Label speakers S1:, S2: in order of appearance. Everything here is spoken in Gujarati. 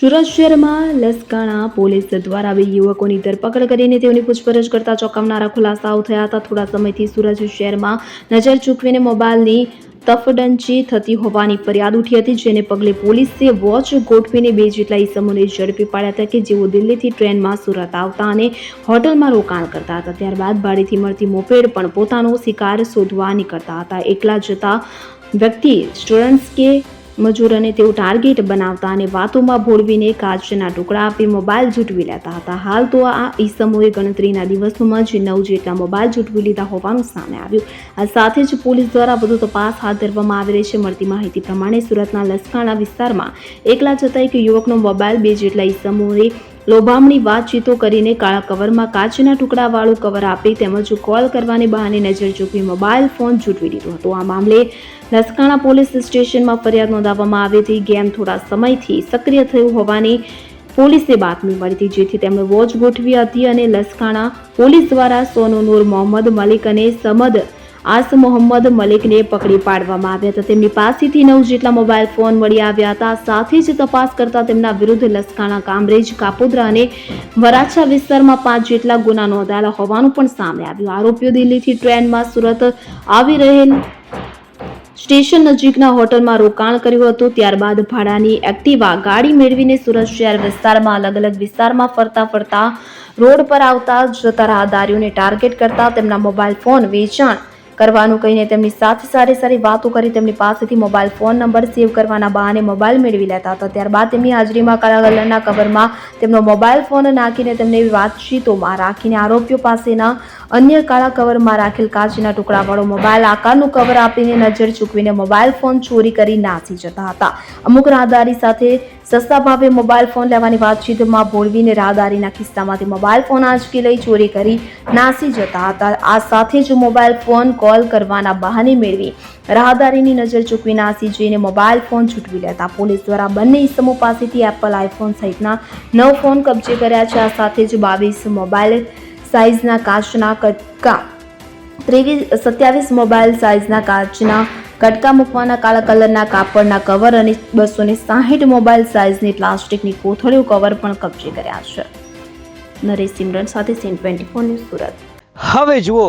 S1: સુરત શહેરમાં લસકાણા પોલીસ દ્વારા બે યુવકોની ધરપકડ કરીને તેઓની પૂછપરછ કરતા ચોંકાવનારા ખુલાસાઓ થયા હતા. થોડા સમયથી સુરત શહેરમાં નજર ચૂકવીને મોબાઈલની તફડંચી થતી હોવાની ફરિયાદ ઉઠી હતી, જેને પગલે પોલીસે વોચ ગોઠવીને બે જેટલા ઇસમોને ઝડપી પાડ્યા હતા કે જેઓ દિલ્હીથી ટ્રેનમાં સુરત આવતા અને હોટલમાં રોકાણ કરતા હતા. ત્યારબાદ ભાડેથી મળતી મોપેડ પણ પોતાનો શિકાર શોધવા નીકળતા હતા. એકલા જતા વ્યક્તિ સ્ટુડન્ટ્સ કે મજૂરોને તેઓ ટાર્ગેટ બનાવતા અને વાતોમાં ભોળવીને કાચના ટુકડા આપી મોબાઈલ જૂટવી લેતા હતા. હાલ તો આ ઈસમોએ ગણતરીના દિવસોમાં જ નવ જેટલા મોબાઈલ જૂટવી લીધા હોવાનું સામે આવ્યું. આ સાથે જ પોલીસ દ્વારા વધુ તપાસ હાથ ધરવામાં આવી રહી છે. મળતી માહિતી પ્રમાણે સુરતના લસકાણા વિસ્તારમાં એકલા જતા એક યુવકનો મોબાઈલ બે જેટલા ઈસમોએ લોભામણી વાતચીતો કરીને કાળા કવરમાં કાચના ટુકડાવાળું કવર આપી તેમજ કોલ કરવાને બહાને નજર ચૂકવી મોબાઈલ ફોન ઝૂંટવી દીધો હતો. આ મામલે લસકાણા પોલીસ સ્ટેશનમાં ફરિયાદ નોંધાવવામાં આવી હતી. ગેમ થોડા સમયથી સક્રિય થયું હોવાની પોલીસે બાતમી મળી હતી, જેથી તેમણે વોચ ગોઠવી હતી અને લસકાણા પોલીસ દ્વારા સોનુ નૂર, મોહમ્મદ મલિક અને સમદ આસ મોહમ્મદ મલિકને પકડી પાડવામાં આવ્યા હતા. તેમની પાસેથી નવ જેટલા મોબાઈલ ફોન મળી આવ્યા હતા. સાથે જ તપાસ કરતા તેમના વિરુદ્ધ લસકાણા કામરેજ, કાપોદ્રા અને વરાછા વિસ્તારમાં પાંચ જેટલા ગુના નોંધાયેલા હોવાનું પણ સામે આવ્યું. આરોપીઓ દિલ્હીથી ટ્રેનમાં સુરત આવી રહેલ સ્ટેશન નજીકના હોટલમાં રોકાણ કર્યું હતું. ત્યારબાદ ભાડાની એક્ટિવા ગાડી મેળવીને સુરત શહેર વિસ્તારમાં અલગ અલગ વિસ્તારમાં ફરતા ફરતા રોડ પર આવતા જતા રાહદારીઓને ટાર્ગેટ કરતા તેમના મોબાઈલ ફોન વેચાણ કરવાનું કહીને તેમની સાથે સારી સારી વાતો કરી તેમની પાસેથી મોબાઈલ ફોન નંબર સેવ કરવાના બહાને મોબાઈલ મેળવી લેતા હતા. ત્યારબાદ તેમની હાજરીમાં કાળા કલરના કવરમાં તેમનો મોબાઈલ ફોન નાખીને તેમને વાતચીતોમાં રાખીને આરોપીઓ પાસેના અન્ય કાળા કવરમાં રાખેલ કાચના ટુકડાવાળો મોબાઈલ આકારનું કવર આપીને નજર ચૂકવીને મોબાઈલ ફોન ચોરી કરી નાસી જતા હતા. અમુક રાહદારી સાથે સસ્તા ભાવે મોબાઈલ ફોન લેવાની વાતચીતમાં ભોળવીને રાહદારીના ખિસ્સામાંથી મોબાઈલ ફોન આંચકી લઈ ચોરી કરી નાસી જતા હતા. આ સાથે જ મોબાઈલ ફોન કોલ કરવાના બહાને મેળવી રાહદારીની નજર ચૂકવી નાસી જઈને મોબાઈલ ફોન છૂટવી લેતા પોલીસ દ્વારા બંને ઇસમો પાસેથી એપલ, આઈફોન સહિતના નવ ફોન કબજે કર્યા છે. આ સાથે જ બાવીસ મોબાઈલ સાઇઝના કાચના કટકા, ત્રેવીસ, સત્યાવીસ મોબાઈલ સાઇઝના કાચના કટકા મૂકવાના કાળા કલરના કાપડના કવર અને બસો ને સાહીઠ મોબાઈલ સાઇઝની પ્લાસ્ટિકની કોથળીઓ કવર પણ કબજે કર્યા છે. નરેશ સિમરન સાથે CN twenty four news Surat.
S2: હવે જુઓ